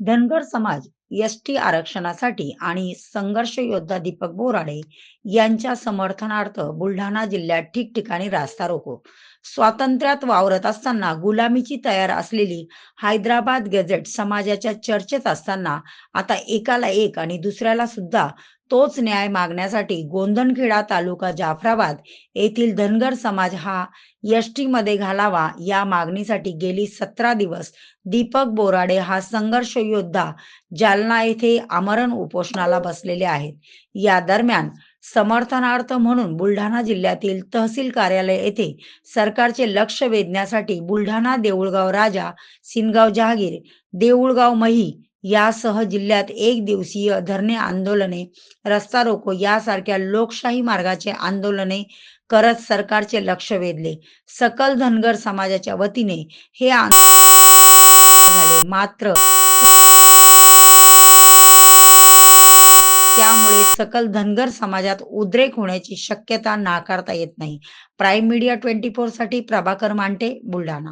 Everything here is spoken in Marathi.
धनगर समाज एस टी आरक्षणासाठी आणि संघर्ष योद्धा दीपक बोराडे यांच्या समर्थनार्थ बुलढाणा जिल्ह्यात ठिकठिकाणी रास्ता रोको. स्वातंत्र्यात वावरत असताना गुलामीची तयार असलेली हैदराबाद गॅझेट समाजाच्या चर्चेत असताना आता एकाला एक आणि दुसऱ्याला सुद्धा तोच न्याय मागण्यासाठी गोंधनखेडा तालुका जाफराबाद येथील धनगर समाज हा यष्टीमध्ये घालावा या मागणीसाठी गेली सतरा दिवस दीपक बोराडे हा संघर्ष योद्धा जालना येथे आमरण उपोषणाला बसलेले आहेत. या दरम्यान समर्थनार्थ म्हणून बुलढाणा जिल्ह्यातील तहसील कार्यालय येथे सरकारचे लक्ष वेधण्यासाठी बुलढाणा देऊळगाव राजा सिनगाव जहागीर देऊळगाव मही यासह जिल्ह्यात एक दिवसीय धरणे आंदोलने रस्ता रोको यासारख्या लोकशाही मार्गाचे आंदोलने करत सरकारचे लक्ष वेधले. सकल धनगर समाजाच्या वतीने हे झाले. मात्र त्यामुळे सकल धनगर समाजात उद्रेक होण्याची शक्यता नाकारता येत नाही. प्राईम मीडिया ट्वेंटी फोरसाठी प्रभाकर मांटे बुलढाणा.